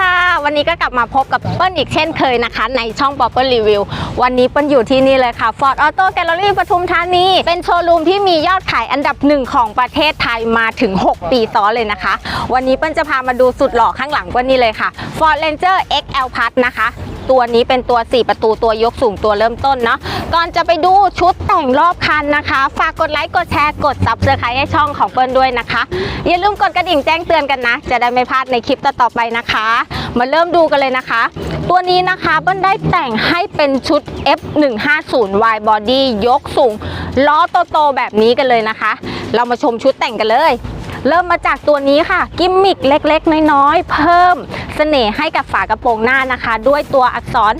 ค่ะ วันนี้ก็กลับมาพบกับเปิ้ลอีกเช่นเคยนะคะ ในช่อง p o p เปิ้ลรีวิววันนี้เปิ้ลอยู่ที่นี่เลยค่ะ Ford Auto Gallery ปทุมธานี เป็นโชว์รูมที่มียอดขายอันดับหนึ่งของประเทศไทยมาถึง 6 ปีซ้อนเลยนะคะ วันนี้เปิ้ลจะพามาดูสุดหล่อข้างหลังเปิ้ลนี่เลยค่ะ Ford Ranger XL Plus นะคะตัวนี้เป็นตัว 4 ประตูตัวยกสูงตัวเริ่มต้นเนาะ ก่อนจะไปดูชุดแต่งรอบคันนะคะ ฝากกดไลค์ กดแชร์ กดซับสไครต์ให้ช่องของเปิ้ลด้วยนะคะ อย่าลืมกดกระดิ่งแจ้งเตือนกันนะ จะได้ไม่พลาดในคลิปต่อๆไปนะคะ มาเริ่มดูกันเลยนะคะ ตัวนี้นะคะเปิ้ลได้แต่งให้เป็นชุด F150 Y Body ยกสูง ล้อโตๆแบบนี้กันเลยนะคะ เรามาชมชุดแต่งกันเลย เริ่มมาจากตัวนี้ค่ะ กิมมิกเล็กๆ น้อยๆ เพิ่มเสน่ห์ให้กับฝากระโปรงหน้านะคะ ด้วยตัวอักษร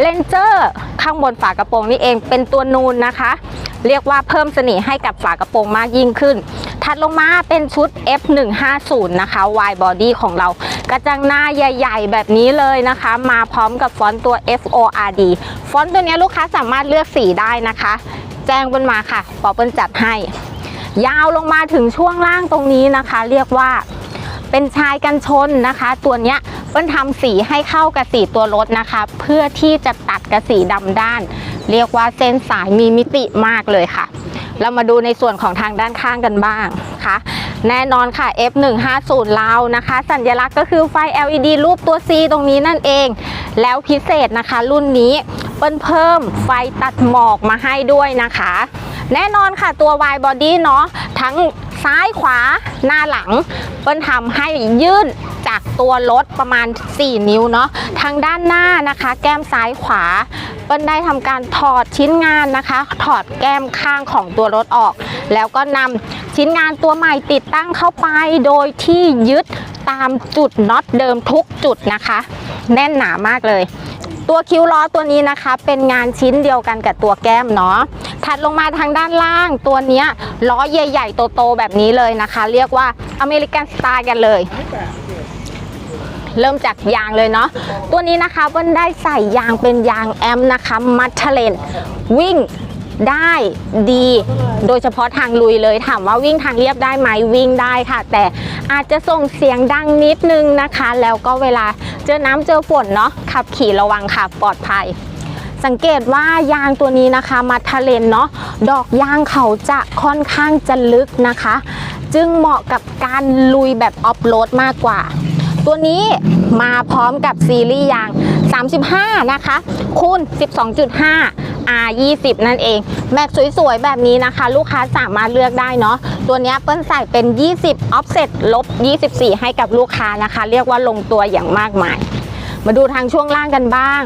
เลนเจอร์ข้างบนฝากระโปรงนี่เองเป็นตัวนูนนะคะ เรียกว่าเพิ่มเสน่ห์ให้กับฝากระโปรงมากยิ่งขึ้น ถัดลงมาเป็นชุด F150 นะคะ Y body ของเรา กระจังหน้าใหญ่ ๆ แบบนี้เลยนะคะ มาพร้อมกับฟอนต์ตัว FORD ฟอนต์ตัวนี้ลูกค้าสามารถเลือกสีได้นะคะ แจ้งเปิ้ลมาค่ะปอเปิ้ลจัดให้ ยาวลงมาถึงช่วงล่างตรงนี้นะคะ เรียกว่าเป็นชายกันชนนะคะ ตัวเนี้ยเปิ้ลทำสีให้เข้ากับสีตัวรถนะคะ เพื่อที่จะตัดกับสีดำด้าน เรียกว่าเส้นสายมีมิติมากเลยค่ะ เรามาดูในส่วนของทางด้านข้างกันบ้างค่ะแน่นอนค่ะ F150 เรานะคะ สัญลักษณ์ก็คือไฟ LED รูปตัว C ตรงนี้นั่นเอง แล้วพิเศษนะคะ รุ่นนี้เปิ้ลเพิ่มไฟตัดหมอกมาให้ด้วยนะคะ แน่นอนค่ะตัว Y body เนาะทั้งซ้ายขวาหน้าหลัง เปิ้ลทำให้ยื่น จากตัวรถประมาณ 4 นิ้วเนาะทางด้านหน้านะคะ แก้มซ้ายขวาเปิ้ลได้ทำการถอดชิ้นงานนะคะ ถอดแก้มข้างของตัวรถออก แล้วก็นำชิ้นงานตัวใหม่ติดตั้งเข้าไปโดยที่ยึดตามจุดน็อตเดิมทุกจุดนะคะ แน่นหนามากเลย ตัวคิ้วล้อตัวนี้นะคะ เป็นงานชิ้นเดียวกันกับตัวแก้มเนาะถัดลงมาทางด้านล่างตัวเนี้ยล้อใหญ่ๆโตๆแบบนี้เลยนะคะ เรียกว่าอเมริกันสไตล์กันเลย เริ่มจากยางเลยเนาะตัวนี้นะคะเปิ้ลได้ใส่ยางเป็นยางแอมนะคะมัทเลนวิ่งได้ดี โดยเฉพาะทางลุยเลยถามว่าวิ่งทางเรียบได้ไหมวิ่งได้ค่ะ แต่อาจจะส่งเสียงดังนิดนึงนะคะ แล้วก็เวลาเจอน้ำเจอฝนเนาะขับขี่ระวังค่ะปลอดภัย สังเกตว่ายางตัวนี้นะคะมาทะเลนเนาะดอกยางเขาจะค่อนข้างจะลึกนะคะ จึงเหมาะกับการลุยแบบออฟโรดมากกว่า ตัวนี้มาพร้อมกับซีรีส์ยาง 35 นะคะ คูณ 12.5 R 20นั่นเอง แม็กสวยๆ แบบนี้นะคะ ลูกค้าสามารถเลือกได้เนาะ ตัวนี้เปิ้ลใส่เป็น 20 offset ลบ 24 ให้กับลูกค้านะคะ เรียกว่าลงตัวอย่างมากมาย มาดูทางช่วงล่างกันบ้าง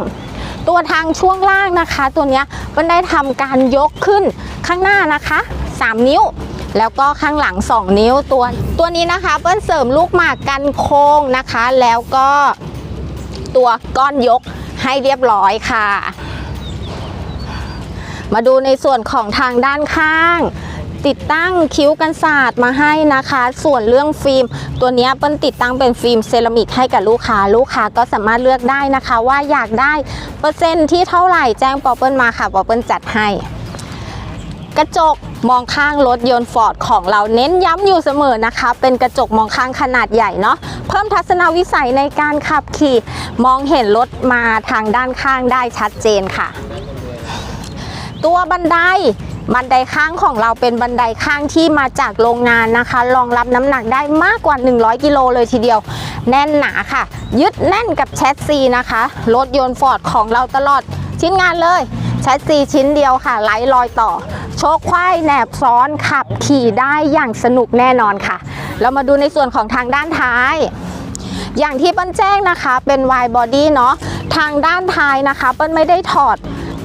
ตัวทางช่วงล่างนะคะ ตัวนี้มันได้ทำการยกขึ้นข้างหน้านะคะ 3 นิ้ว แล้วก็ข้างหลัง 2 นิ้วตัวตัวนี้นะคะเปิ้ลเสริมลูกหมากกันโค้งนะคะ แล้วก็ตัวก้อนยกให้เรียบร้อยค่ะ มาดูในส่วนของทางด้านข้างติดตั้งคิ้วกันศาสตร์มาให้นะคะ ส่วนเรื่องฟิล์ม ตัวนี้เปิ้ลติดตั้งเป็นฟิล์มเซรามิกให้กับลูกค้า ลูกค้าก็สามารถเลือกได้นะคะ ว่าอยากได้เปอร์เซ็นต์ที่เท่าไหร่แจ้งปอเปิ้ลมาค่ะปอเปิ้ลจัดให้ กระจกมองข้างรถยนต์ฟอร์ดของเราเน้นย้ำอยู่เสมอนะคะ เป็นกระจกมองข้างขนาดใหญ่เนาะเพิ่มทัศนวิสัยในการขับขี่ มองเห็นรถมาทางด้านข้างได้ชัดเจนค่ะ ตัวบันไดบันไดข้างของเราเป็นบันไดข้างที่มาจากโรงงานนะคะ รองรับน้ำหนักได้มากกว่า 100 กิโลเลยทีเดียว แน่นหนาค่ะ ยึดแน่นกับแชสซีนะคะ รถยนต์ฟอร์ดของเราตลอดชิ้นงานเลย แชสซีชิ้นเดียวค่ะไร้รอยต่อ ชคควายแหนบซ้อนขับขี่ได้อย่างสนุกแน่นอนค่ะ เรามาดูในส่วนของทางด้านท้าย อย่างที่เปิ้ลแจ้งนะคะเป็น Y body เนาะทางด้านท้ายนะคะ เปิ้ลไม่ได้ถอด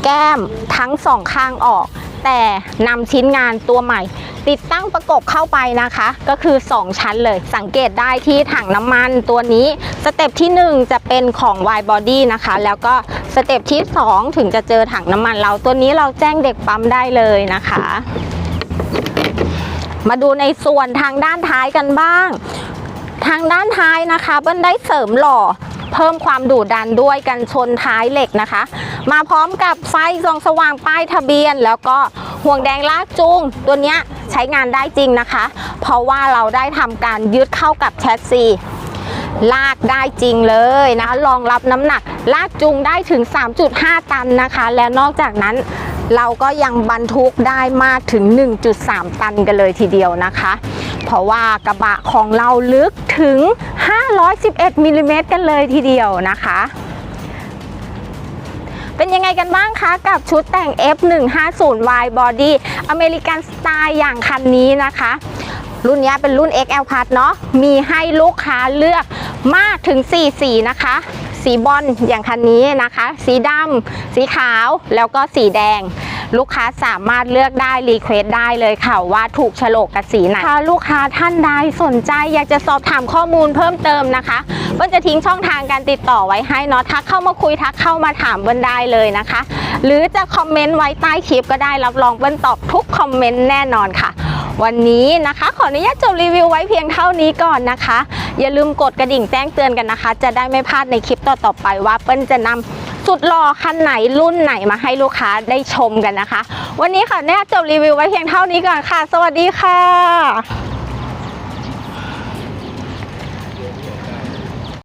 แก้มทั้งสองข้างออก แต่นำชิ้นงานตัวใหม่ ติดตั้งประกบเข้าไปนะคะ ก็คือ 2 ชั้นเลย สังเกตได้ที่ถังน้ำมันตัวนี้ สเต็ปที่ 1 จะเป็นของ Y body นะคะ แล้วก็สเต็ปที่ 2 ถึงจะเจอถังน้ำมันเราตัวนี้เราแจ้งเด็กปั๊มได้เลยนะคะ มาดูในส่วนทางด้านท้ายกันบ้าง ทางด้านท้ายนะคะเบิ้ลได้เสริมหล่อ เพิ่มความดุดันด้วยกันชนท้ายเหล็กนะคะ มาพร้อมกับไฟส่องสว่างป้ายทะเบียน แล้วก็ห่วงแดงลากจูง ตัวเนี้ยใช้งานได้จริงนะคะ เพราะว่าเราได้ทำการยึดเข้ากับแชสซีลากได้จริงเลยนะคะรองรับน้ำหนัก ลากจูงได้ถึง 3.5 ตันนะคะ และนอกจากนั้นเราก็ยังบรรทุกได้มากถึง 1.3 ตันกันเลยทีเดียวนะคะ เพราะว่ากระบะของเราลึกถึง 511มิลลิเมตรกันเลยทีเดียวนะคะ เป็นยังไงกันบ้างคะ กับชุดแต่ง F150Y Body อเมริกันสไตล์อย่างคันนี้นะคะ รุ่นนี้เป็นรุ่น XL Plus เนาะมีให้ลูกค้าเลือกมากถึง 4 สีนะคะ สีบอลอย่างคันนี้นะคะ สีดำสีขาวแล้วก็สีแดง ลูกค้าสามารถเลือกได้รีเควสได้เลยค่ะว่าถูกฉลกกับสีไหนถ้าลูกค้าท่านใดสนใจอยากจะสอบถามข้อมูลเพิ่มเติมนะคะเบิ้ลจะทิ้งช่องทางการติดต่อไว้ให้เนาะทักเข้ามาคุยทักเข้ามาถามเบิ้ลได้เลยนะคะ หรือจะคอมเมนต์ไว้ใต้คลิปก็ได้รับรองเบิ้ลตอบทุกคอมเมนต์แน่นอนค่ะวันนี้นะคะ ขออนุญาตจบรีวิวไว้เพียงเท่านี้ก่อนนะคะ อย่าลืมกดกระดิ่งแจ้งเตือนกันนะคะ จะได้ไม่พลาดในคลิปต่อๆไปว่าเปิ้ลจะนำ สุดหล่อคันไหนรุ่นไหนมาให้ลูกค้าได้ชมกันนะคะ วันนี้ค่ะแน่จบรีวิวไว้เพียงเท่านี้ก่อนค่ะ สวัสดีค่ะ